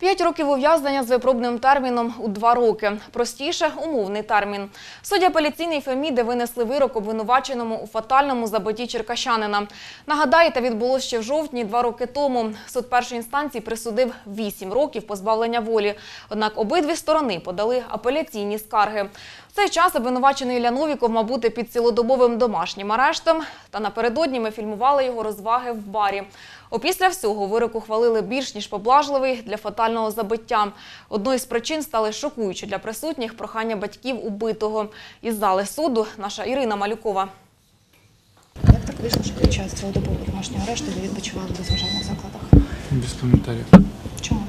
П'ять років ув'язнення з випробним терміном у два роки. Простіше умовний термін. Судді апеляційної Феміди винесли вирок обвинуваченому у фатальному забитті черкащанина. Нагадаєте, відбулося ще в жовтні два роки тому. Суд першої інстанції присудив вісім років позбавлення волі. Однак обидві сторони подали апеляційні скарги. Цей час обвинувачений Ілля Новіков мав бути під цілодобовим домашнім арештом. Та напередодні ми фільмували його розваги в барі. Опісля всього вирок ухвалили більш ніж поблажливий для фатального забиття. Одною з причин стали шокуючі для присутніх прохання батьків убитого. Із зали суду наша Ірина Малюкова. Як так вийшло, що під час цілодобового домашнього арешту ви відпочивали в розважальних закладах? Без коментарів. Чому?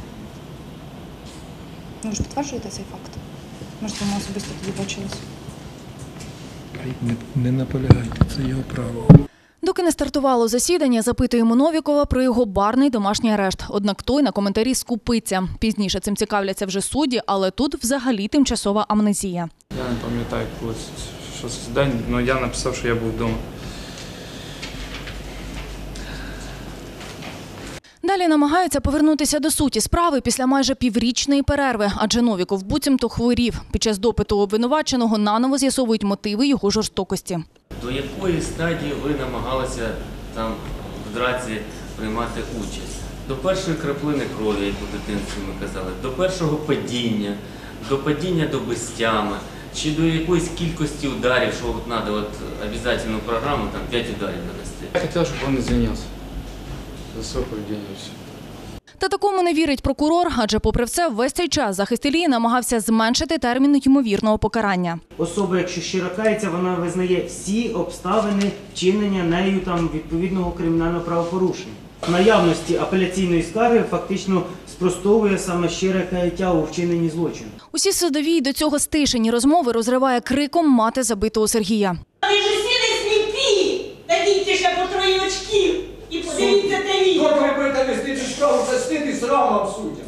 Ну, ви ж підтверджуєте цей факт? Може, ви особисто тоді бачились? Не, не наполягайте, це його право. Доки не стартувало засідання, запитуємо Новікова про його барний домашній арешт. Однак той на коментарі скупиться. Пізніше цим цікавляться вже судді, але тут взагалі тимчасова амнезія. Я не пам'ятаю, коли що день але я написав, що я був вдома. Далі намагаються повернутися до суті справи після майже піврічної перерви, адже Новіков буцімто хворів. Під час допиту обвинуваченого наново з'ясовують мотиви його жорстокості. До якої стадії ви намагалися там в драці приймати участь? До першої краплини крові, як у дитинстві ми казали, до першого падіння, до падіння до безтями, чи до якоїсь кількості ударів, що от треба от обов'язкову програму, там 5 ударів нанести. Я хотів, щоб він извинився за своє все. Та такому не вірить прокурор, адже попри все, весь цей час захист Ілії намагався зменшити термін ймовірного покарання. Особа, якщо щиро кається, вона визнає всі обставини вчинення нею там відповідного кримінального правопорушення. В наявності апеляційної скарги фактично спростовує саме щире каяття у вчиненні злочину. Усі судові до цього стишені розмови розриває криком мати забитого Сергія. Ви ж усі не сліпі! Надійте ще по троє очків і подивіться те відео. Добре будете справу, це стид і срам вам суддям.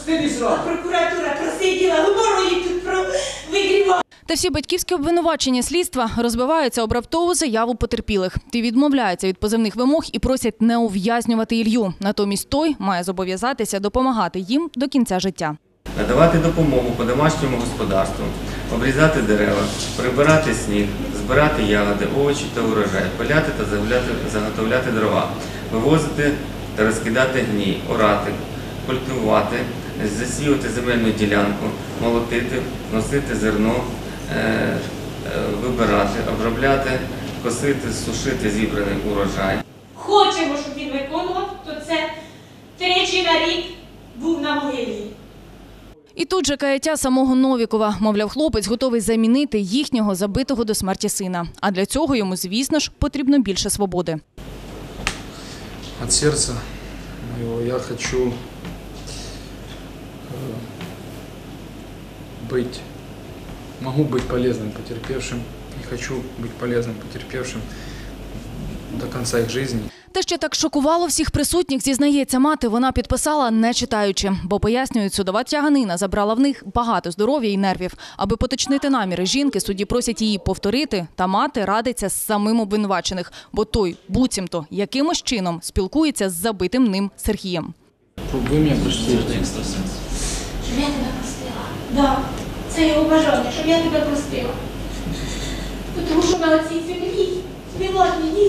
Стид і А прокуратура просиділа, геморої тут про вигрівала. Та всі батьківські обвинувачення слідства розбиваються об раптову заяву потерпілих. Ті відмовляються від позивних вимог і просять не ув'язнювати Ілью. Натомість той має зобов'язатися допомагати їм до кінця життя. Надавати допомогу по домашньому господарству, обрізати дерева, прибирати сніг, збирати ягоди, овочі та урожай, пиляти та заготовляти- заготовляти дрова, вивозити розкидати гній, орати, культивувати, засіювати земельну ділянку, молотити, носити зерно, е, е, вибирати, обробляти, косити, сушити зібраний урожай. Хочемо, щоб він виконував, то це тричі на рік був на могилі. І тут же каяття самого Новікова. Мовляв, хлопець готовий замінити їхнього забитого до смерті сина. А для цього йому, звісно ж, потрібно більше свободи. От сердца моего я хочу э, быть, могу быть полезным потерпевшим и хочу быть полезным потерпевшим до конца их жизни. Те, що так шокувало всіх присутніх, зізнається мати, вона підписала не читаючи, бо пояснюють, судова тяганина забрала в них багато здоров'я і нервів. Аби поточнити наміри жінки, судді просять її повторити, та мати радиться з самим обвинувачених, бо той буцімто якимось чином спілкується з забитим ним Сергієм. Вы меня простили. Щоб я тебе простила. Да, це його бажання, щоб я тебе простила. Тому що на цій землі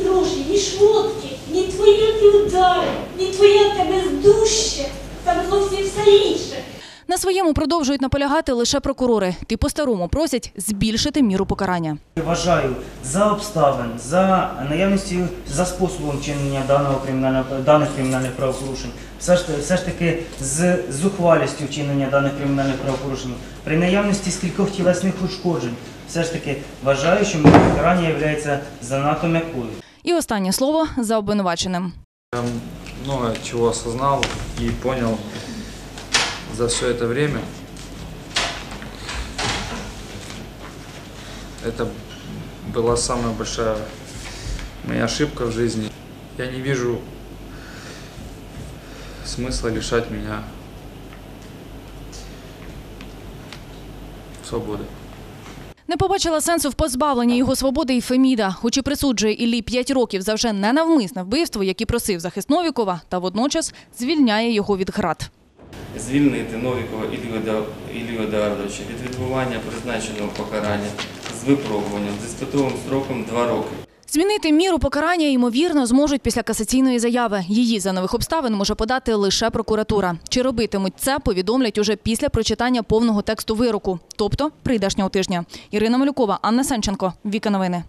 гроші, ні шмотки, ні твої ті удари, ні твоє тебе здуще. Там зовсім все інше. На своєму продовжують наполягати лише прокурори. Ті по-старому просять збільшити міру покарання. Вважаю за обставин, за наявністю, за способом вчинення даного кримінального даних кримінальних правопорушень, все ж все ж таки з зухвалістю вчинення даних кримінальних правопорушень, при наявності скількох тілесних ушкоджень, все ж таки вважаю, що моє покарання є занадто м'якою. І останнє слово за обвинуваченим. Я много чего осознал и понял за все это время. Это была самая большая моя ошибка в жизни. Я не вижу смысла лишать меня свободы. Не побачила сенсу в позбавленні його свободи і Феміда, хоч і присуджує Іллі 5 років за вже ненавмисне вбивство, яке просив захист Новікова, та водночас звільняє його від град. звільнити Новікова Іллі Едуардовича від відбування призначеного покарання з випробуванням з іспитовим строком 2 роки. Змінити міру покарання, ймовірно, зможуть після касаційної заяви. Її за нових обставин може подати лише прокуратура. Чи робитимуть це, повідомлять уже після прочитання повного тексту вироку, тобто прийдешнього тижня. Ірина Малюкова, Анна Сенченко, Віка Новини.